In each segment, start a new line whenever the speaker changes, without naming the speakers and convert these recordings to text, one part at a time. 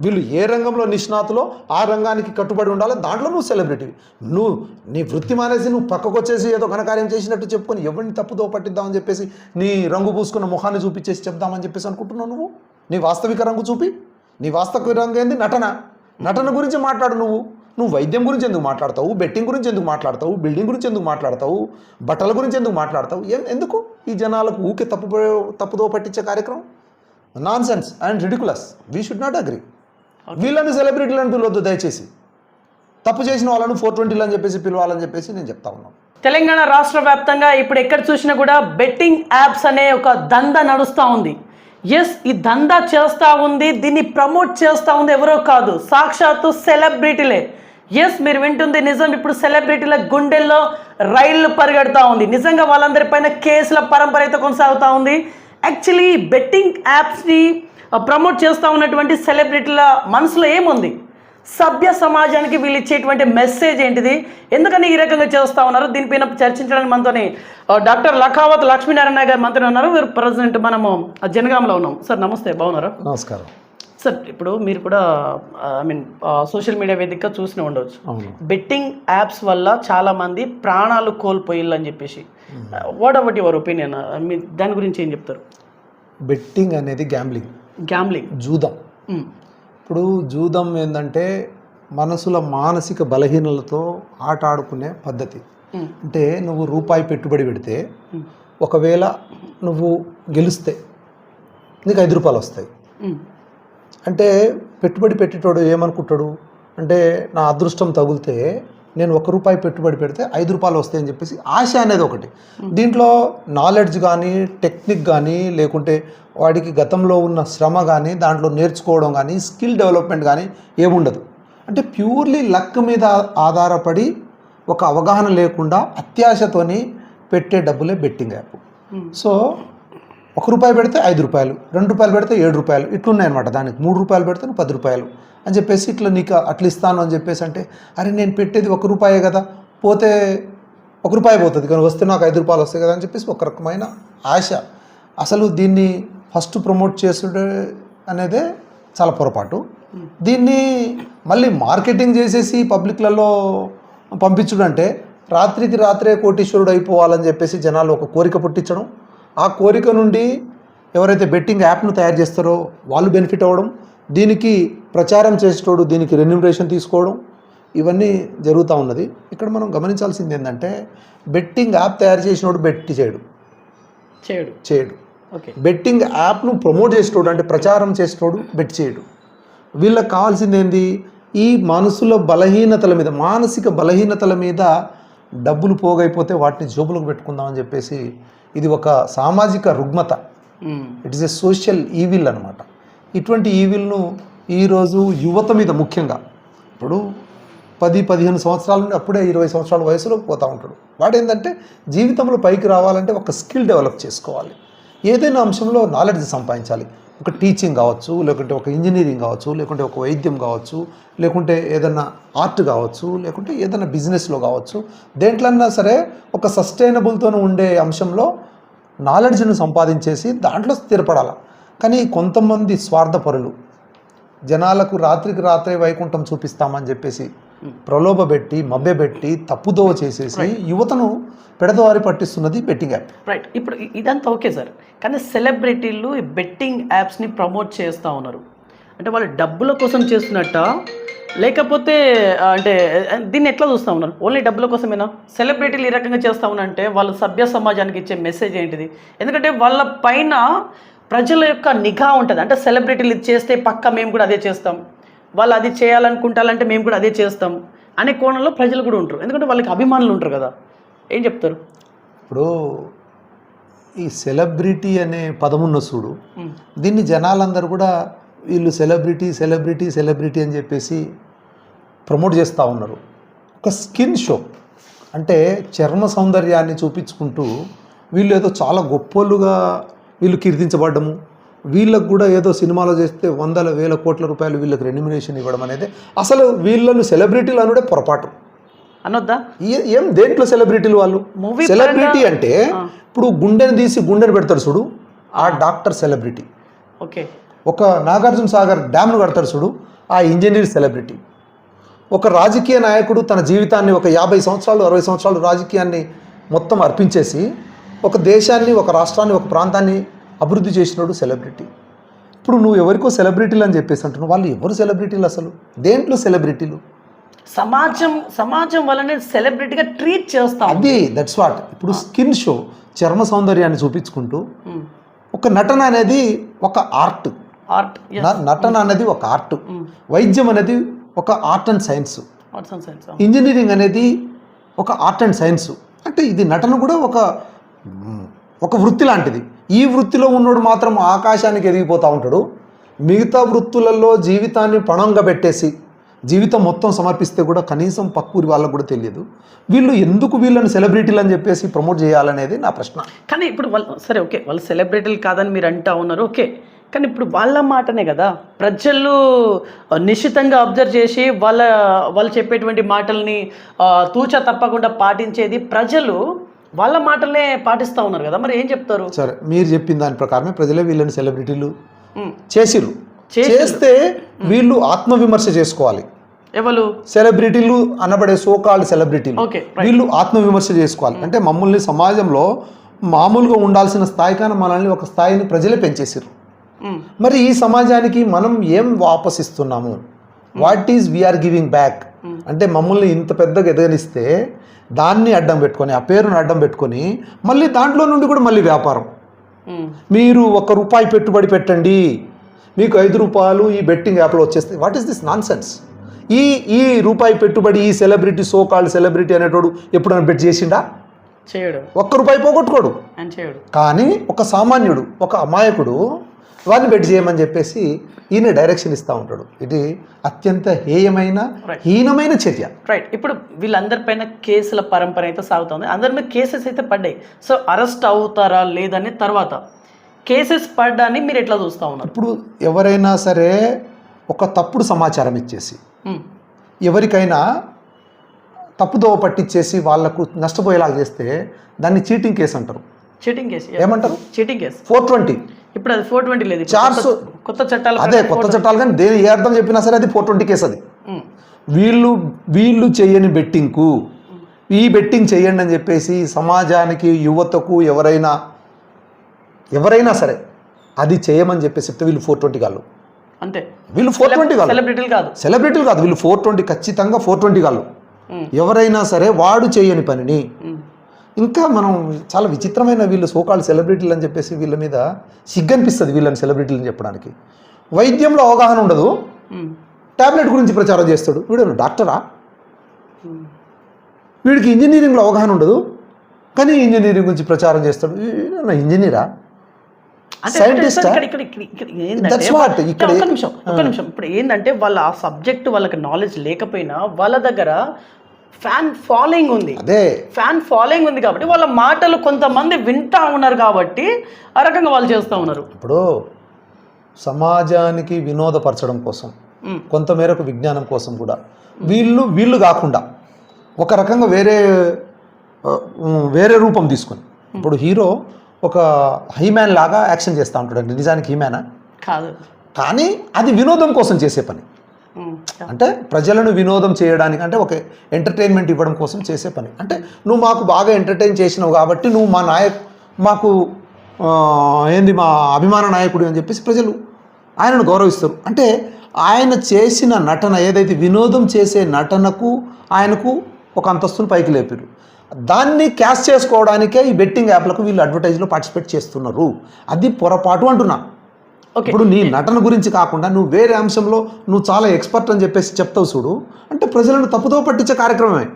వీళ్ళు ఏ రంగంలో నిష్ణాతులో ఆ రంగానికి కట్టుబడి ఉండాలి దాంట్లో నువ్వు సెలబ్రిటీ నువ్వు నీ వృత్తి మానేసి నువ్వు పక్కకు వచ్చేసి ఏదో ఘనకార్యం చేసినట్టు చెప్పుకొని ఎవరిని తప్పుదో పట్టిద్దామని చెప్పేసి నీ రంగు పూసుకున్న ముఖాన్ని చూపించేసి చెప్దామని చెప్పేసి అనుకుంటున్నావు నువ్వు? నీ వాస్తవిక రంగు చూపి. నీ వాస్తవిక రంగు ఏంది? నటన. నటన గురించి మాట్లాడు నువ్వు. నువ్వు వైద్యం గురించి ఎందుకు మాట్లాడతావు? బెట్టింగ్ గురించి ఎందుకు మాట్లాడతావు? బిల్డింగ్ గురించి ఎందుకు మాట్లాడతావు? బట్టల గురించి ఎందుకు మాట్లాడతావు? ఏం ఎందుకు? ఈ జనాలకు ఊకే తప్పు తప్పుదో పట్టించే కార్యక్రమం? Nonsense and ridiculous we should not agree వీళ్ళని సెలబ్రిటీలు అని పిలవద్దు దయచేసి. తప్పు చేసిన వాళ్ళను ఫోర్ ట్వంటీలు అని చెప్పేసి పిలవాలని చెప్పేసి నేను చెప్తా ఉన్నాను.
తెలంగాణ రాష్ట్ర వ్యాప్తంగా ఇప్పుడు ఎక్కడ చూసినా కూడా బెట్టింగ్ యాప్స్ అనే ఒక దంద నడుస్తూ ఉంది. ఎస్ ఈ దందా చేస్తూ ఉంది దీన్ని ప్రమోట్ చేస్తూ ఉంది ఎవరో కాదు సాక్షాత్తు సెలబ్రిటీలే. ఎస్ మీరు వింటుంది నిజం ఇప్పుడు సెలబ్రిటీల గుండెల్లో రైళ్ళు పరిగెడతా ఉంది. నిజంగా వాళ్ళందరిపైన కేసుల పరంపర అయితే కొనసాగుతూ ఉంది. యాక్చువల్లీ బెట్టింగ్ యాప్స్ని ప్రమోట్ చేస్తూ ఉన్నటువంటి సెలబ్రిటీల మనసులో ఏముంది? సభ్య సమాజానికి వీళ్ళు ఇచ్చేటువంటి మెసేజ్ ఏంటిది? ఎందుకని ఈ రకంగా చేస్తూ ఉన్నారు? దీనిపైన చర్చించడానికి మనతోని డాక్టర్ లఖావత్ లక్ష్మీనారాయణ గారు మనతో ఉన్నారు. వీరు ప్రజెంట్ మనము జనగాంలో ఉన్నాం. సార్ నమస్తే. బాగున్నారా?
నమస్కారం.
సార్ ఇప్పుడు మీరు కూడా ఐ మీన్ సోషల్ మీడియా వేదికగా చూసిన ఉండవచ్చు బెట్టింగ్ యాప్స్ వల్ల చాలా మంది ప్రాణాలు కోల్పోయిల్లు అని చెప్పేసి. వాట్ అవట్ యువర్ ఒపీనియన్ దాని గురించి ఏం చెప్తారు?
బెట్టింగ్ అనేది గ్యాంబ్లింగ్
గ్యాంబ్లింగ్
జూదం. ఇప్పుడు జూదం ఏంటంటే మనసుల మానసిక బలహీనలతో ఆట ఆడుకునే పద్ధతి. అంటే నువ్వు రూపాయి పెట్టుబడి పెడితే ఒకవేళ నువ్వు గెలిస్తే నీకు ఐదు రూపాయలు వస్తాయి. అంటే పెట్టుబడి పెట్టేటోడు ఏమనుకుంటాడు? అంటే నా అదృష్టం తగిలితే నేను ఒక రూపాయి పెట్టుబడి పెడితే ఐదు రూపాయలు వస్తాయని చెప్పేసి ఆశ అనేది ఒకటి. దీంట్లో నాలెడ్జ్ కానీ టెక్నిక్ కానీ లేకుంటే వాడికి గతంలో ఉన్న శ్రమ కానీ దాంట్లో నేర్చుకోవడం కానీ స్కిల్ డెవలప్మెంట్ కానీ ఏముండదు. అంటే ప్యూర్లీ లక్ మీద ఆధారపడి ఒక అవగాహన లేకుండా అత్యాశతోని పెట్టే డబ్బులే బెట్టింగ్ యాప్ సో ఒక రూపాయి పెడితే ఐదు రూపాయలు రెండు రూపాయలు పెడితే ఏడు రూపాయలు ఇట్లున్నాయి అనమాట దానికి. మూడు రూపాయలు పెడితే పది రూపాయలు అని చెప్పేసి ఇట్లా నీకు అట్లా ఇస్తాను అని చెప్పేసి అంటే అరే నేను పెట్టేది ఒక రూపాయే కదా పోతే ఒక రూపాయి పోతుంది. కానీ వస్తే నాకు ఐదు రూపాయలు వస్తాయి కదా అని చెప్పేసి ఒక రకమైన ఆశ. అసలు దీన్ని ఫస్ట్ ప్రమోట్ చేసుడే అనేదే చాలా పొరపాటు. దీన్ని మళ్ళీ మార్కెటింగ్ చేసేసి పబ్లిక్లలో పంపించుడంటే రాత్రికి రాత్రే కోటీశ్వరుడు అయిపోవాలని చెప్పేసి జనాలు ఒక కోరిక పుట్టించడం ఆ కోరిక నుండి ఎవరైతే బెట్టింగ్ యాప్ను తయారు చేస్తారో వాళ్ళు బెనిఫిట్ అవ్వడం దీనికి ప్రచారం చేసేటోడు దీనికి రెన్యూమరేషన్ తీసుకోవడం ఇవన్నీ జరుగుతూ ఉన్నది. ఇక్కడ మనం గమనించాల్సింది ఏంటంటే బెట్టింగ్ యాప్ తయారు చేసినోడు బెట్టి చేయడు.
చేయడు.
చేయడు.
ఓకే.
బెట్టింగ్ యాప్ను ప్రమోట్ చేసేటోడు అంటే ప్రచారం చేసేటోడు బెట్ చేయడు. వీళ్ళకి కావాల్సింది ఏంది? ఈ మనసుల బలహీనతల మీద మానసిక బలహీనతల మీద డబ్బులు పోగైపోతే వాటిని జోబులకు పెట్టుకుందామని చెప్పేసి ఇది ఒక సామాజిక రుగ్మత. It is a social evil అనమాట ఇటువంటి ఈవిల్ను ఈరోజు యువత మీద ముఖ్యంగా ఇప్పుడు పది పదిహేను సంవత్సరాల నుండి అప్పుడే ఇరవై సంవత్సరాల వయసులో పోతూ ఉంటాడు. వాడు ఏంటంటే జీవితంలో పైకి రావాలంటే ఒక స్కిల్ డెవలప్ చేసుకోవాలి. ఏదైనా అంశంలో నాలెడ్జ్ సంపాదించాలి. ఒక టీచింగ్ కావచ్చు లేకుంటే ఒక ఇంజనీరింగ్ కావచ్చు లేకుంటే ఒక వైద్యం కావచ్చు లేకుంటే ఏదైనా ఆర్ట్ కావచ్చు లేకుంటే ఏదైనా బిజినెస్లో కావచ్చు. దేంట్లన్నా సరే ఒక సస్టైనబుల్తో ఉండే అంశంలో నాలెడ్జ్ను సంపాదించేసి దాంట్లో స్థిరపడాలి. కానీ కొంతమంది స్వార్థపరులు జనాలకు రాత్రికి రాత్రే వైకుంఠం చూపిస్తామని చెప్పేసి ప్రలోభపెట్టి మభ్యపెట్టి తప్పుదోవ చేసేసి యువతను పెడదవారి పట్టిస్తున్నది బెట్టింగ్ యాప్.
రైట్ ఇప్పుడు ఇదంతా ఓకే సార్. కానీ సెలబ్రిటీలు ఈ బెట్టింగ్ యాప్స్ని ప్రమోట్ చేస్తూ ఉన్నారు. అంటే వాళ్ళు డబ్బుల కోసం చేస్తున్నట్ట? లేకపోతే అంటే దీన్ని ఎట్లా చూస్తూ ఉన్నారు? ఓన్లీ డబ్బుల కోసమేనా? సెలబ్రిటీలు ఈ రకంగా చేస్తూ ఉన్నారంటే వాళ్ళ సభ్య సమాజానికి ఇచ్చే మెసేజ్ ఏంటిది? ఎందుకంటే వాళ్ళ పైన ప్రజల యొక్క నిఘా ఉంటుంది. అంటే సెలబ్రిటీలు ఇది చేస్తే పక్క మేము కూడా అదే చేస్తాం. వాళ్ళు అది చేయాలనుకుంటారంటే మేము కూడా అదే చేస్తాం అనే కోణంలో ప్రజలు కూడా ఉంటారు. ఎందుకంటే వాళ్ళకి అభిమానులు ఉంటారు కదా. ఏం చెప్తారు?
ఇప్పుడు ఈ సెలబ్రిటీ అనే పదమున్న చూడు దీన్ని జనాలందరూ కూడా వీళ్ళు సెలబ్రిటీ సెలబ్రిటీ సెలబ్రిటీ అని చెప్పేసి ప్రమోట్ చేస్తూ ఉన్నారు. ఒక స్కిన్ షో. అంటే చర్మ సౌందర్యాన్ని చూపించుకుంటూ వీళ్ళు ఏదో చాలా గొప్పోళ్ళుగా వీళ్ళు కీర్తించబడ్డము. వీళ్ళకు కూడా ఏదో సినిమాలో చేస్తే వందల వేల కోట్ల రూపాయలు వీళ్ళకి రెన్యుమినేషన్ ఇవ్వడం అనేది అసలు వీళ్ళను సెలబ్రిటీలు అనుడే పొరపాటు.
అనొద్దా?
ఏ- దేంట్లో సెలబ్రిటీలు వాళ్ళు? సెలబ్రిటీ అంటే ఇప్పుడు గుండెని తీసి గుండెని పెడతారు చూడు ఆ డాక్టర్ సెలబ్రిటీ.
ఓకే.
ఒక నాగార్జున సాగర్ డ్యామ్ను కడతాడు చూడు ఆ ఇంజనీర్ సెలబ్రిటీ. ఒక రాజకీయ నాయకుడు తన జీవితాన్ని ఒక యాభై సంవత్సరాలు అరవై సంవత్సరాలు రాజకీయాన్ని మొత్తం అర్పించేసి ఒక దేశాన్ని ఒక రాష్ట్రాన్ని ఒక ప్రాంతాన్ని అభివృద్ధి చేసినోడు సెలబ్రిటీ. ఇప్పుడు నువ్వు ఎవరికో సెలబ్రిటీలు అని చెప్పేసి అంటున్నావు. వాళ్ళు ఎవరు సెలబ్రిటీలు అసలు? దేంట్లో సెలబ్రిటీలు?
సమాజం సమాజం వల్లనే సెలబ్రిటీగా ట్రీట్ చేస్తాం.
అది దట్స్ వాట్ ఇప్పుడు స్కిన్ షో చర్మ సౌందర్యాన్ని చూపించుకుంటూ. ఒక నటన అనేది ఒక ఆర్ట్.
ఆర్ట్
నటన అనేది ఒక ఆర్ట్. వైద్యం అనేది ఒక art and science.
Arts and science
engineering అనేది ఒక ఆర్ట్ అండ్ సైన్స్. అంటే ఇది నటన కూడా ఒక ఒక వృత్తి లాంటిది. ఈ వృత్తిలో ఉన్నోడు మాత్రం ఆకాశానికి ఎదిగిపోతూ ఉంటాడు. మిగతా వృత్తులలో జీవితాన్ని పణంగా పెట్టేసి జీవితం మొత్తం సమర్పిస్తే కూడా కనీసం పక్కూరి వాళ్ళకు కూడా తెలియదు. వీళ్ళు ఎందుకు వీళ్ళని సెలబ్రిటీలు అని చెప్పేసి ప్రమోట్ చేయాలనేది నా ప్రశ్న.
కానీ ఇప్పుడు వాళ్ళు సరే ఓకే వాళ్ళు సెలబ్రిటీలు కాదని మీరు అంటా ఉన్నారు ఓకే. కానీ ఇప్పుడు వాళ్ళ మాటనే కదా. ప్రజలు నిశ్చితంగా అబ్జర్వ్ చేసి వాళ్ళ వాళ్ళు చెప్పేటువంటి మాటల్ని తూచా తప్పకుండా పాటించేది ప్రజలు వాళ్ళ మాటలనే పాటిస్తూ ఉన్నారు కదా. మరి ఏం చెప్తారు?
సరే మీరు చెప్పిన దాని ప్రకారమే ప్రజలే వీళ్ళని సెలబ్రిటీలు
ఉమ్.
చేసిర్రు. చేస్తే వీళ్ళు ఆత్మవిమర్శ చేసుకోవాలి.
ఎవరు?
సెలబ్రిటీలు అనబడే సోకాల్డ్ సెలబ్రిటీలు. వీళ్ళు ఆత్మవిమర్శ చేసుకోవాలి. అంటే మమ్మల్ని సమాజంలో మామూలుగా ఉండాల్సిన స్థాయి కన్నా మనల్ని ఒక స్థాయిని ప్రజలే పెంచేసారు. మరి ఈ సమాజానికి మనం ఏం వాపస్ ఇస్తున్నాము what is we are giving back అంటే మమ్మల్ని ఇంత పెద్దగా ఎదగనిస్తే దాన్ని అడ్డం పెట్టుకొని ఆ పేరును అడ్డం పెట్టుకొని మళ్ళీ దాంట్లో నుండి కూడా మళ్ళీ వ్యాపారం.
ఉమ్.
మీరు ఒక రూపాయి పెట్టుబడి పెట్టండి. మీకు ఐదు రూపాయలు ఈ బెట్టింగ్ యాప్లో వచ్చేస్తాయి. What is this nonsense ఈ ఈ రూపాయి పెట్టుబడి ఈ సెలబ్రిటీ సో కాల్డ్ సెలబ్రిటీ అనేటోడు ఎప్పుడైనా బెట్ చేసిండా?
చేయడు.
ఒక్క రూపాయి పోగొట్టుకోడు. కానీ ఒక సామాన్యుడు ఒక అమాయకుడు వాడిని బెట్ చేయమని చెప్పేసి ఈయన డైరెక్షన్ ఇస్తూ ఉంటాడు. ఇది అత్యంత హేయమైన. హీనమైన చర్య.
రైట్ ఇప్పుడు వీళ్ళందరిపైన కేసుల పరంపర అయితే సాగుతుంది. అందరి మీద కేసెస్ అయితే పడ్డాయి. సో అరెస్ట్ అవుతారా లేదని తర్వాత కేసెస్ పడ్డాన్ని మీరు ఎట్లా చూస్తూ ఉన్నారు?
ఇప్పుడు ఎవరైనా సరే ఒక తప్పుడు సమాచారం ఇచ్చేసి
ఉమ్.
ఎవరికైనా తప్పుదోవ పట్టించేసి వాళ్ళకు నష్టపోయేలాగా చేస్తే దాన్ని చీటింగ్ కేసు అంటారు.
చీటింగ్ కేసు
ఏమంటారు?
చీటింగ్ కేసు
ఫోర్ ట్వంటీ
ఇప్పుడు అది ఫోర్ ట్వంటీ లేదు
చార్జ్
కొత్త- చట్టాలు
అదే కొత్త చట్టాలు కానీ దేని ఏ అర్థం చెప్పినా సరే అది ఫోర్ ట్వంటీ కేసు అది. వీళ్ళు వీళ్ళు చేయని బెట్టింగ్కు ఈ బెట్టింగ్ చేయండి అని చెప్పేసి సమాజానికి యువతకు ఎవరైనా ఎవరైనా సరే అది చేయమని చెప్పేసి చెప్తే వీళ్ళు ఫోర్ ట్వంటీ కాళ్ళు.
అంతే.
వీళ్ళు ఫోర్ ట్వంటీ కాళ్ళు.
సెలబ్రిటీలు కాదు.
సెలబ్రిటీలు కాదు వీళ్ళు ఫోర్ ట్వంటీ ఖచ్చితంగా ఫోర్ ట్వంటీ కాళ్ళు. ఎవరైనా సరే వాడు చేయని పనిని. ఇంకా మనం చాలా విచిత్రమైన వీళ్ళు సోకాళ్ళు సెలబ్రిటీలు అని చెప్పేసి వీళ్ళ మీద సిగ్గనిపిస్తుంది వీళ్ళని సెలబ్రిటీలు అని చెప్పడానికి. వైద్యంలో అవగాహన ఉండదు.
ఉమ్.
టాబ్లెట్ గురించి ప్రచారం చేస్తాడు. వీడు డాక్టరా. వీడికి ఇంజనీరింగ్లో అవగాహన ఉండదు. కానీ ఇంజనీరింగ్ గురించి ప్రచారం చేస్తాడు. ఇంజనీరా? Scientist
ఇక్కడ నిమిషం ఒక్క నిమిషం. ఇప్పుడు ఏంటంటే వాళ్ళ ఆ సబ్జెక్ట్ వాళ్ళకి నాలెడ్జ్ లేకపోయినా వాళ్ళ దగ్గర ఫ్యాన్ ఫాలోయింగ్ ఉంది.
అదే.
ఫ్యాన్ ఫాలోయింగ్ ఉంది కాబట్టి వాళ్ళ మాటలు కొంతమంది వింటా ఉన్నారు కాబట్టి ఆ రకంగా వాళ్ళు చేస్తూ ఉన్నారు.
ఇప్పుడు సమాజానికి వినోదపరచడం కోసం. కొంతమేరకు విజ్ఞానం కోసం కూడా వీళ్ళు వీళ్ళు కాకుండా ఒక రకంగా వేరే వేరే రూపం తీసుకొని ఇప్పుడు హీరో ఒక హీమ్యాన్ లాగా యాక్షన్ చేస్తూ ఉంటాడు. నిజానికి హీమ్యానా
కాదు.
కానీ అది వినోదం కోసం చేసే పని. అంటే ప్రజలను వినోదం చేయడానికి అంటే ఒక ఎంటర్టైన్మెంట్ ఇవ్వడం కోసం చేసే పని. అంటే నువ్వు మాకు బాగా ఎంటర్టైన్ చేసినావు కాబట్టి నువ్వు మా నాయక్ మాకు ఏంది మా అభిమాన నాయకుడు అని చెప్పేసి ప్రజలు ఆయనను గౌరవిస్తారు. అంటే ఆయన చేసిన నటన ఏదైతే వినోదం చేసే నటనకు ఆయనకు ఒక అంతస్తును పైకి లేపారు. దాన్ని క్యాష్ చేసుకోవడానికే ఈ బెట్టింగ్ యాప్లకు వీళ్ళు అడ్వర్టైజ్లో పార్టిసిపేట్ చేస్తున్నారు. అది పొరపాటు అంటున్నా. ఇప్పుడు నీ నటన గురించి కాకుండా నువ్వు వేరే అంశంలో నువ్వు చాలా ఎక్స్పర్ట్ అని చెప్పేసి చెప్తావు చూడు. అంటే ప్రజలను తప్పుదో పట్టించే కార్యక్రమమే.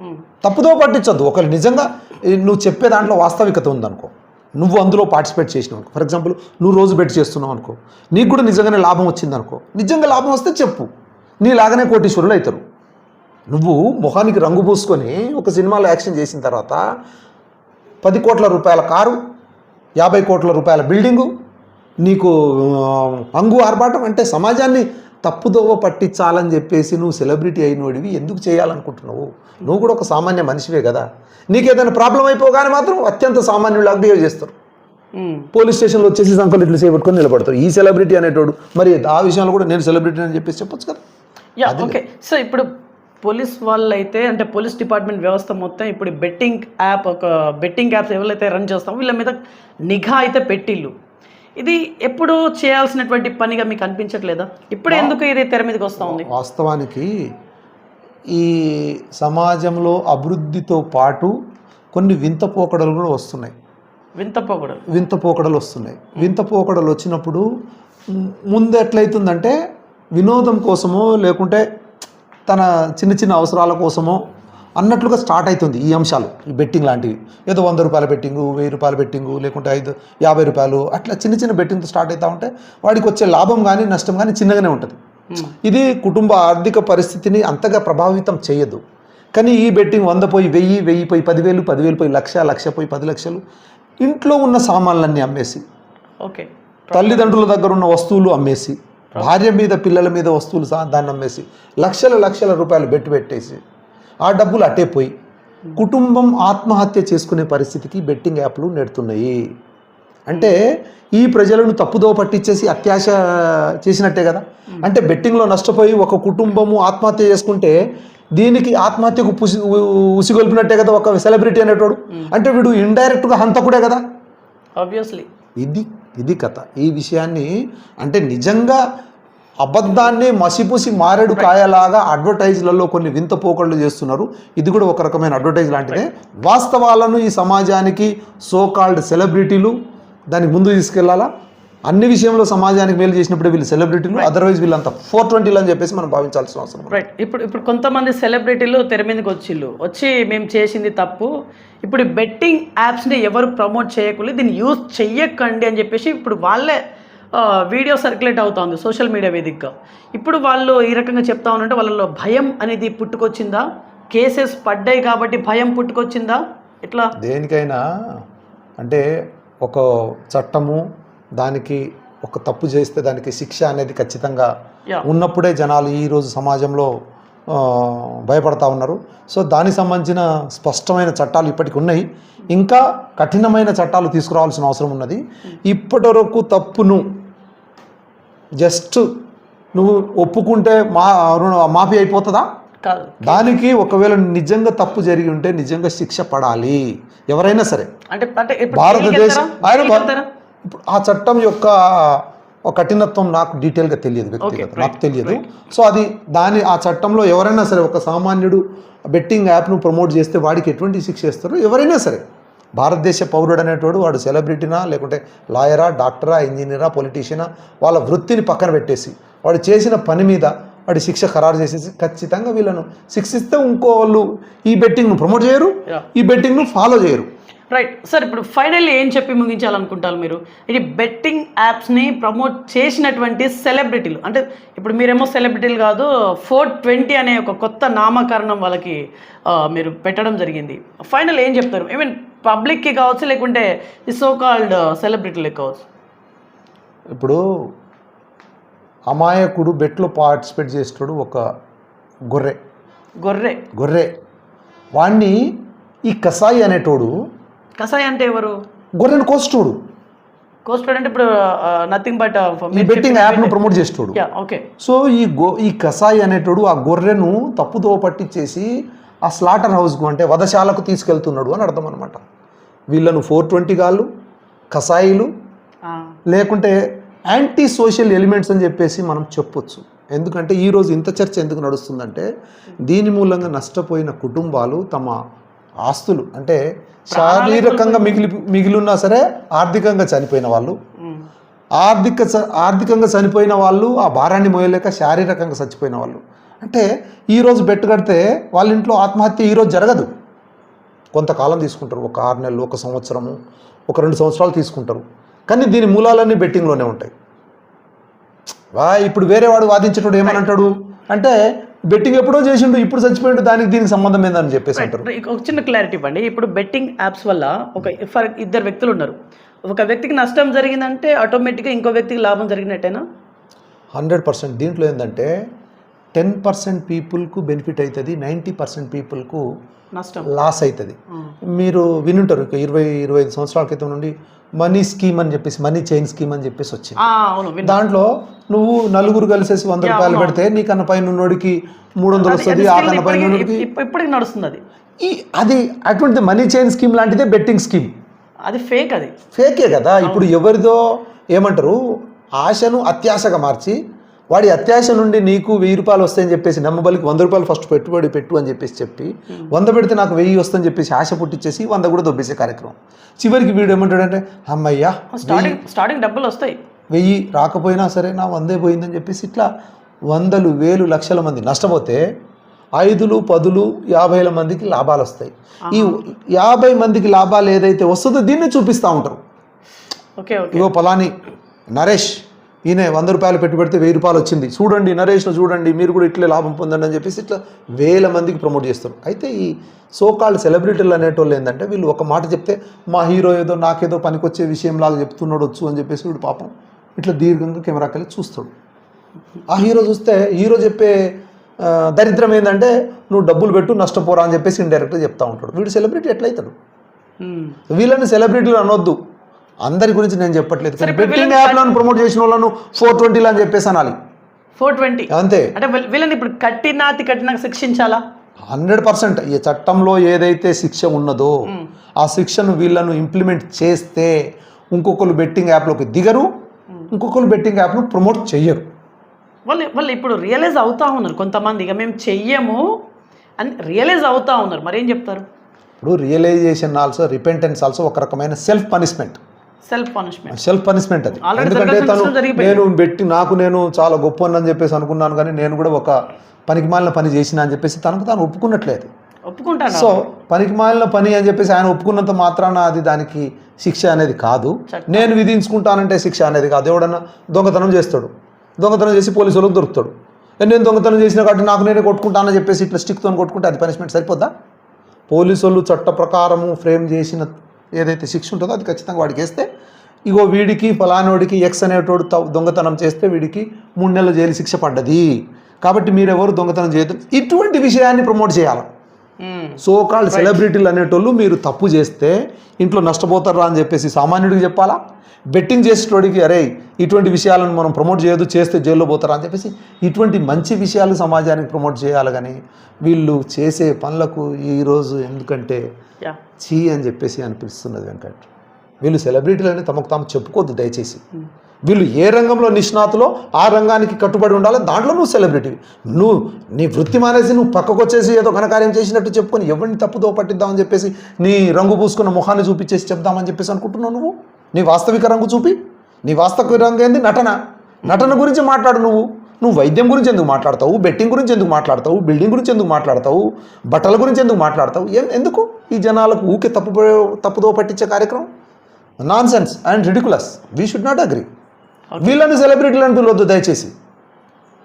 ఉమ్.
తప్పుదో పట్టించొద్దు. ఒకరు నిజంగా నువ్వు చెప్పే దాంట్లో వాస్తవికత ఉందనుకో. నువ్వు అందులో పార్టిసిపేట్ చేసినావు అనుకో. ఫర్ ఎగ్జాంపుల్ నువ్వు రోజు బెట్ చేస్తున్నావు అనుకో. నీకు కూడా నిజంగానే లాభం వచ్చిందనుకో నిజంగా లాభం వస్తే చెప్పు. నీలాగానే కోటీశ్వరులు అవుతారు. నువ్వు మొహానికి రంగు పూసుకొని ఒక సినిమాలో యాక్షన్ చేసిన తర్వాత పది కోట్ల రూపాయల కారు యాభై కోట్ల రూపాయల బిల్డింగు నీకు అంగు ఆర్భాటం అంటే సమాజాన్ని తప్పుదోవ పట్టించాలని చెప్పేసి నువ్వు సెలబ్రిటీ అయినోడివి ఎందుకు చేయాలనుకుంటున్నావు? నువ్వు కూడా ఒక సామాన్య మనిషివే కదా. నీకు ఏదైనా ప్రాబ్లం అయిపోగానే మాత్రం అత్యంత సామాన్యులాగా బిహేవ్ చేస్తారు. పోలీస్ స్టేషన్లో వచ్చేసి సంకలు ఇట్లు చేపట్టుకొని నిలబడతారు. ఈ సెలబ్రిటీ అనేటోడు మరి ఆ విషయంలో కూడా నేను సెలబ్రిటీ అని చెప్పేసి చెప్పొచ్చు కదా?
Yeah okay. సో ఇప్పుడు పోలీస్ వాళ్ళు అయితే అంటే పోలీస్ డిపార్ట్మెంట్ వ్యవస్థ మొత్తం ఇప్పుడు బెట్టింగ్ యాప్ ఒక బెట్టింగ్ యాప్స్ ఎవరైతే రన్ చేస్తామో వీళ్ళ మీద నిఘా అయితే పెట్టిల్లు ఇది ఎప్పుడు చేయాల్సినటువంటి పనిగా మీకు అనిపించట్లేదా? ఇప్పుడు ఎందుకు ఇది తెర మీదకి వస్తూ ఉంది?
వాస్తవానికి ఈ సమాజంలో అభివృద్ధితో పాటు కొన్ని వింత పోకడలు కూడా వస్తున్నాయి.
వింత పొగడలు
వింత పోకడలు వస్తున్నాయి. వింత పోకడలు వచ్చినప్పుడు ముందు ఎట్లయితుందంటే వినోదం కోసమో లేకుంటే తన చిన్న చిన్న అవసరాల కోసమో అన్నట్లుగా స్టార్ట్ అవుతుంది ఈ అంశాలు. ఈ బెట్టింగ్ లాంటివి. ఏదో వంద రూపాయల బెట్టింగు వెయ్యి రూపాయల బెట్టింగు లేకుంటే ఐదు యాభై రూపాయలు అట్లా చిన్న చిన్న బెట్టింగ్తో స్టార్ట్ అవుతూ ఉంటే వాడికి వచ్చే లాభం కానీ నష్టం కానీ చిన్నగానే ఉంటుంది. ఇది కుటుంబ ఆర్థిక పరిస్థితిని అంతగా ప్రభావితం చేయదు. కానీ ఈ బెట్టింగ్ వంద పోయి వెయ్యి వెయ్యి పోయి పదివేలు పదివేలు పోయి లక్ష లక్ష పోయి పది లక్షలు ఇంట్లో ఉన్న సామాన్లన్నీ అమ్మేసి
ఓకే.
తల్లిదండ్రుల దగ్గర ఉన్న వస్తువులు అమ్మేసి భార్య మీద పిల్లల మీద వస్తువులు దాన్ని అమ్మేసి లక్షల లక్షల రూపాయలు బెట్టు పెట్టేసి ఆ డబ్బులు అట్టే పోయి. కుటుంబం ఆత్మహత్య చేసుకునే పరిస్థితికి బెట్టింగ్ యాప్లు నెడుతున్నాయి. అంటే ఈ ప్రజలను తప్పుదో పట్టించేసి అత్యాశ చేసినట్టే కదా? అంటే బెట్టింగ్లో నష్టపోయి ఒక కుటుంబము ఆత్మహత్య చేసుకుంటే దీనికి ఆత్మహత్యకు పుసి ఉసిగొల్పినట్టే కదా ఒక సెలబ్రిటీ అనేటోడు? అంటే వీడు ఇండైరెక్ట్గా హంతకుడే కదా?
ఆబ్వియస్లీ
ఇది ఇది కథ. ఈ విషయాన్ని అంటే నిజంగా అబద్ధాన్ని మసిపూసి మారేడు కాయలాగా అడ్వర్టైజ్లలో కొన్ని వింత పోకళ్ళు చేస్తున్నారు. ఇది కూడా ఒక రకమైన అడ్వర్టైజ్ లాంటిదే. వాస్తవాలను ఈ సమాజానికి సో కాల్డ్ సెలబ్రిటీలు దానికి ముందు తీసుకెళ్ళాలా? అన్ని విషయంలో సమాజానికి మేలు చేసినప్పుడు వీళ్ళు సెలబ్రిటీలు అదర్వైజ్ వీళ్ళంతా ఫోర్ ట్వంటీలు అని చెప్పేసి మనం భావించాల్సిన అవసరం.
రైట్ ఇప్పుడు ఇప్పుడు కొంతమంది సెలబ్రిటీలు తెర మీదకి వచ్చిళ్ళు. వచ్చి మేము చేసింది తప్పు. ఇప్పుడు బెట్టింగ్ యాప్స్ని ఎవరు ప్రమోట్ చేయకుండా దీన్ని యూజ్ చెయ్యకండి అని చెప్పేసి ఇప్పుడు వాళ్ళే వీడియో సర్క్యులేట్ అవుతోంది సోషల్ మీడియా వేదికగా ఇప్పుడు వాళ్ళు ఈ రకంగా చెప్తా ఉన్నట్టు వాళ్ళలో భయం అనేది పుట్టుకొచ్చిందా? కేసెస్ పడ్డాయి కాబట్టి భయం పుట్టుకొచ్చిందా? ఇట్లా
దేనికైనా అంటే ఒక చట్టము దానికి ఒక తప్పు చేస్తే దానికి శిక్ష అనేది ఖచ్చితంగా ఉన్నప్పుడే జనాలు ఈరోజు సమాజంలో భయపడతా ఉన్నారు. సో దానికి సంబంధించిన స్పష్టమైన చట్టాలు ఇప్పటికి ఉన్నాయి. ఇంకా కఠినమైన చట్టాలు తీసుకురావాల్సిన అవసరం ఉన్నది. ఇప్పటి వరకు తప్పును జస్ట్ నువ్వు ఒప్పుకుంటే మా మాఫీ అయిపోతుందా?
కాదు.
దానికి ఒకవేళ నిజంగా తప్పు జరిగి ఉంటే నిజంగా శిక్ష పడాలి. ఎవరైనా సరే.
అంటే
భారతదేశం ఆయన ఆ చట్టం యొక్క కఠినత్వం నాకు డీటెయిల్గా తెలియదు వ్యక్తిగత నాకు తెలియదు. సో అది దాని ఆ చట్టంలో ఎవరైనా సరే ఒక సామాన్యుడు బెట్టింగ్ యాప్ను ప్రమోట్ చేస్తే వాడికి ఎటువంటి శిక్ష ఇస్తారు ఎవరైనా సరే. భారతదేశ పౌరుడు అనేటోడు వాడు సెలబ్రిటీనా లేకుంటే లాయరా డాక్టరా ఇంజనీరా పొలిటీషియనా వాళ్ళ వృత్తిని పక్కన పెట్టేసి వాడు చేసిన పని మీద వాడి శిక్ష ఖరారు చేసేసి ఖచ్చితంగా వీళ్ళను శిక్షిస్తే ఇంకో వాళ్ళు ఈ బెట్టింగ్ను ప్రమోట్ చేయరు. ఈ బెట్టింగ్ను ఫాలో చేయరు.
రైట్ సార్ ఇప్పుడు ఫైనల్లీ ఏం చెప్పి ముగించాలనుకుంటారు మీరు? ఇది బెట్టింగ్ యాప్స్ని ప్రమోట్ చేసినటువంటి సెలబ్రిటీలు అంటే ఇప్పుడు మీరేమో సెలబ్రిటీలు కాదు ఫోర్ ట్వంటీ అనే ఒక కొత్త నామకరణం వాళ్ళకి మీరు పెట్టడం జరిగింది. ఫైనల్ ఏం చెప్తారు? ఐ మీన్ పబ్లిక్కి కావచ్చు లేకుంటే ఈ సో కాల్డ్ సెలబ్రిటీలకు కావచ్చు.
ఇప్పుడు అమాయకుడు బెట్లో పార్టిసిపేట్ చేసేటోడు ఒక గొర్రె.
గొర్రె.
గొర్రె. వాణ్ణి ఈ కసాయి అనేటోడు
కసాయి అంటే ఎవరు?
గొర్రెను కోసేటోడు.
కోస్టోడ్ అంటే ఇప్పుడు నథింగ్ బట్
ఈ బెట్టింగ్ యాప్ను ప్రమోట్ చేసేటోడు.
యా ఓకే
సో ఈ గో ఈ కసాయి అనేటోడు ఆ గొర్రెను తప్పుదో పట్టించేసి ఆ స్లాటర్ హౌస్కు అంటే వధశాలకు తీసుకెళ్తున్నాడు అని అర్థం అనమాట వీళ్ళను ఫోర్ ట్వంటీ గాళ్ళు కసాయిలు లేకుంటే యాంటీ సోషల్ ఎలిమెంట్స్ అని చెప్పేసి మనం చెప్పొచ్చు. ఎందుకంటే ఈరోజు ఇంత చర్చ ఎందుకు నడుస్తుందంటే దీని మూలంగా నష్టపోయిన కుటుంబాలు తమ ఆస్తులు అంటే శారీరకంగా మిగిలి మిగిలిన్నా సరే ఆర్థికంగా చనిపోయిన వాళ్ళు. ఆర్థిక ఆర్థికంగా చనిపోయిన వాళ్ళు ఆ భారాన్ని మోయలేక శారీరకంగా చచ్చిపోయిన వాళ్ళు. అంటే ఈరోజు బెట్టు కడితే వాళ్ళ ఇంట్లో ఆత్మహత్య ఈరోజు జరగదు. కొంతకాలం తీసుకుంటారు. ఒక ఆరు నెలలు ఒక సంవత్సరము ఒక రెండు సంవత్సరాలు తీసుకుంటారు. కానీ దీని మూలాలన్నీ బెట్టింగ్లోనే ఉంటాయి. వా ఇప్పుడు వేరే వాడు వాదించేటోడు ఏమని అంటాడు అంటే బెట్టింగ్ ఎప్పుడో చేసిండు ఇప్పుడు చచ్చిపోయిండు దానికి దీనికి సంబంధం ఏందని చెప్పేసి అంటారు.
ఒక చిన్న క్లారిటీ ఇవ్వండి. ఇప్పుడు బెట్టింగ్ యాప్స్ వల్ల ఒక ఫర్ ఇద్దరు వ్యక్తులు ఉన్నారు. ఒక వ్యక్తికి నష్టం జరిగిందంటే ఆటోమేటిక్గా ఇంకో వ్యక్తికి లాభం జరిగినట్టేనా?
Hundred percent. దీంట్లో ఏంటంటే టెన్ పర్సెంట్ పీపుల్కు బెనిఫిట్ అవుతుంది నైంటీ పర్సెంట్ పీపుల్కు
నష్టం.
లాస్ అవుతుంది మీరు వినుంటారు ఇరవై ఇరవై ఐదు సంవత్సరాల క్రితం నుండి మనీ స్కీమ్ అని చెప్పేసి మనీ చైన్ స్కీమ్ అని చెప్పేసి వచ్చింది. దాంట్లో నువ్వు నలుగురు కలిసేసి వంద రూపాయలు పెడితే నీ కన్న పైన ఉన్నోడికి మూడు వందలు వస్తుంది ఆ కన్న పైన
ఇప్పటికి నడుస్తుంది అది.
ఈ అది అటువంటి మనీ చైన్ స్కీమ్ లాంటిదే బెట్టింగ్ స్కీమ్.
అది ఫేక్ అది.
ఫేకే కదా. ఇప్పుడు ఎవరిదో ఏమంటారు? ఆశను అత్యాశగా మార్చి వాడి అత్యాశ నుండి నీకు వెయ్యి రూపాయలు వస్తాయని చెప్పేసి నమ్మబలికి వంద రూపాయలు ఫస్ట్ పెట్టుబడి పెట్టు అని చెప్పేసి చెప్పి వంద పెడితే నాకు వెయ్యి వస్తుందని చెప్పేసి ఆశ పుట్టించేసి వంద కూడా దొబ్బేసే కార్యక్రమం. చివరికి వీడు ఏమంటాడంటే అమ్మయ్యా
స్టార్టింగ్ స్టార్టింగ్ డబ్బులు వస్తాయి.
వెయ్యి రాకపోయినా సరే నా వందే పోయిందని చెప్పేసి ఇట్లా వందలు వేలు లక్షల మంది నష్టపోతే ఐదులు పదులు యాభైల మందికి లాభాలు వస్తాయి. ఈ యాభై మందికి లాభాలు ఏదైతే వస్తుందో దీన్ని చూపిస్తూ ఉంటారు. ఇగో పలాని నరేష్ ఈయన వంద రూపాయలు పెట్టి పెడితే వెయ్యి రూపాయలు వచ్చింది. చూడండి నరేష్ను చూడండి మీరు కూడా ఇట్లే లాభం పొందండి అని చెప్పేసి ఇట్లా వేల మందికి ప్రమోట్ చేస్తారు. అయితే ఈ సోకాల్డ్ సెలబ్రిటీలు అనేటోళ్ళు ఏంటంటే వీళ్ళు ఒక మాట చెప్తే మా హీరో ఏదో నాకేదో పనికొచ్చే విషయం లాగా చెప్తున్నాడు వచ్చు అని చెప్పేసి వీడు పాపం ఇట్లా దీర్ఘంగా కెమెరా కలిసి చూస్తాడు. ఆ హీరో చూస్తే హీరో చెప్పే దరిద్రం ఏంటంటే నువ్వు డబ్బులు పెట్టు నష్టపోరా అని చెప్పేసి ఇండైరెక్ట్గా చెప్తా ఉంటాడు. వీడు సెలబ్రిటీ ఎట్లయితాడు. వీళ్ళని సెలబ్రిటీలు అనొద్దు. అందరి గురించి నేను చెప్పట్లేదు.
ఇప్పుడు
బెట్టింగ్ యాప్లను ప్రమోట్ చేసిన వాళ్ళను ఫోర్ ట్వంటీలు అని చెప్పేసి అనాలి.
ఫోర్ ట్వంటీ
అంతే.
అంటే వీళ్ళ- వీళ్ళని ఇప్పుడు కట్టినాతి కట్టినాక శిక్షించాలా?
Hundred percent. ఈ చట్టంలో ఏదైతే శిక్ష ఉన్నదో ఆ శిక్షను వీళ్ళను ఇంప్లిమెంట్ చేస్తే ఇంకొకరు బెట్టింగ్ యాప్లోకి దిగరు ఇంకొకరు బెట్టింగ్ యాప్ను ప్రమోట్ చెయ్యరు.
వాళ్ళు వాళ్ళు ఇప్పుడు రియలైజ్ అవుతా ఉన్నారు కొంతమంది. ఇక మేము చెయ్యము అని రియలైజ్ అవుతా ఉన్నారు. మరి చెప్తారు?
ఇప్పుడు రియలైజేషన్ ఆల్సో రిపెంటెన్స్ ఆల్సో ఒక రకమైన self punishment
self punishment
self punishment అది. ఎందుకంటే తను. నేను పెట్టి నాకు నేను చాలా గొప్ప అని చెప్పేసి అనుకున్నాను కానీ నేను కూడా ఒక పనికి మాలిన పని చేసిన అని చెప్పేసి తనకు తాను ఒప్పుకున్నట్లేదు.
ఒప్పుకుంటాను.
సో పనికి మాలిన పని అని చెప్పేసి ఆయన ఒప్పుకున్నంత మాత్రాన అది దానికి శిక్ష అనేది కాదు. నేను విధించుకుంటానంటే శిక్ష అనేది కాదు. ఎవడన్నా దొంగతనం చేస్తాడు. దొంగతనం చేసి పోలీసు వాళ్ళకి దొరుకుతాడు. నేను దొంగతనం చేసిన కాబట్టి నాకు నేనే కొట్టుకుంటానని చెప్పేసి ఇట్లా స్టిక్తో కొట్టుకుంటే అది పనిష్మెంట్ సరిపోద్దా? పోలీసు వాళ్ళు చట్ట ప్రకారము ఫ్రేమ్ చేసిన ఏదైతే శిక్ష ఉంటుందో అది ఖచ్చితంగా వాడికి వేస్తే ఇగో వీడికి ఫలానోడికి ఎక్స్ అనేటోడు దొంగతనం చేస్తే వీడికి మూడు నెలల జైలు శిక్ష పడ్డది. కాబట్టి మీరెవరు దొంగతనం చేయదు ఇటువంటి విషయాన్ని ప్రమోట్ చేయాలి.
మ్మ్.
సో కాల్డ్ సెలబ్రిటీలు అనేటోళ్ళు మీరు తప్పు చేస్తే ఇంట్లో నష్టపోతారా అని చెప్పేసి సామాన్యుడికి చెప్పాలా? బెట్టింగ్ చేసేటోడికి అరే ఇటువంటి విషయాలను మనం ప్రమోట్ చేయొద్దు చేస్తే జైల్లో పోతారా? అని చెప్పేసి ఇటువంటి మంచి విషయాలు సమాజానికి ప్రమోట్ చేయాలి కానీ వీళ్ళు చేసే పనులకు ఈరోజు ఎందుకంటే చీ అని చెప్పేసి అనిపిస్తున్నది వెంకట్. వీళ్ళు సెలబ్రిటీలు అని తమకు తాము చెప్పుకోవద్దు దయచేసి. వీళ్ళు ఏ రంగంలో నిష్ణాతులో ఆ రంగానికి కట్టుబడి ఉండాలి దాంట్లో నువ్వు సెలబ్రిటీ నువ్వు నీ వృత్తి మానేసి నువ్వు పక్కకు వచ్చేసి ఏదో ఘనకార్యం చేసినట్టు చెప్పుకొని ఎవరిని తప్పుదో పట్టిద్దామని చెప్పేసి నీ రంగు పూసుకున్న ముఖాన్ని చూపించేసి చెప్దామని చెప్పేసి అనుకుంటున్నావు నువ్వు? నీ వాస్తవిక రంగు చూపి. నీ వాస్తవిక రంగు ఏంది? నటన. నటన గురించి మాట్లాడు నువ్వు. నువ్వు వైద్యం గురించి ఎందుకు మాట్లాడతావు? బెట్టింగ్ గురించి ఎందుకు మాట్లాడతావు? బిల్డింగ్ గురించి ఎందుకు మాట్లాడతావు? బట్టల గురించి ఎందుకు మాట్లాడతావు? ఏం ఎందుకు? ఈ జనాలకు ఊకే తప్పు తప్పుదో పట్టించే కార్యక్రమం? Nonsense and ridiculous we should not agree వీళ్ళని సెలబ్రిటీలు అని పిలవద్దు దయచేసి.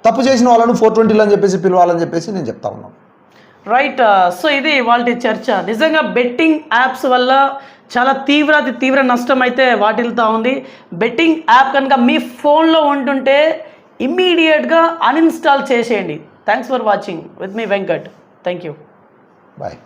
తప్పు చేసిన వాళ్ళను ఫోర్ ట్వంటీలు అని చెప్పేసి పిలవాలని చెప్పేసి నేను చెప్తా ఉన్నాను.
రైట్ సో ఇది వాళ్ళ చర్చ. నిజంగా బెట్టింగ్ యాప్స్ వల్ల చాలా తీవ్ర అతి తీవ్ర నష్టం అయితే వాటిల్తా ఉంది. బెట్టింగ్ యాప్ కనుక మీ ఫోన్లో ఉంటుంటే ఇమ్మీడియట్గా అన్ఇన్స్టాల్ చేసేయండి. Thanks for watching with me Venkat thank you
bye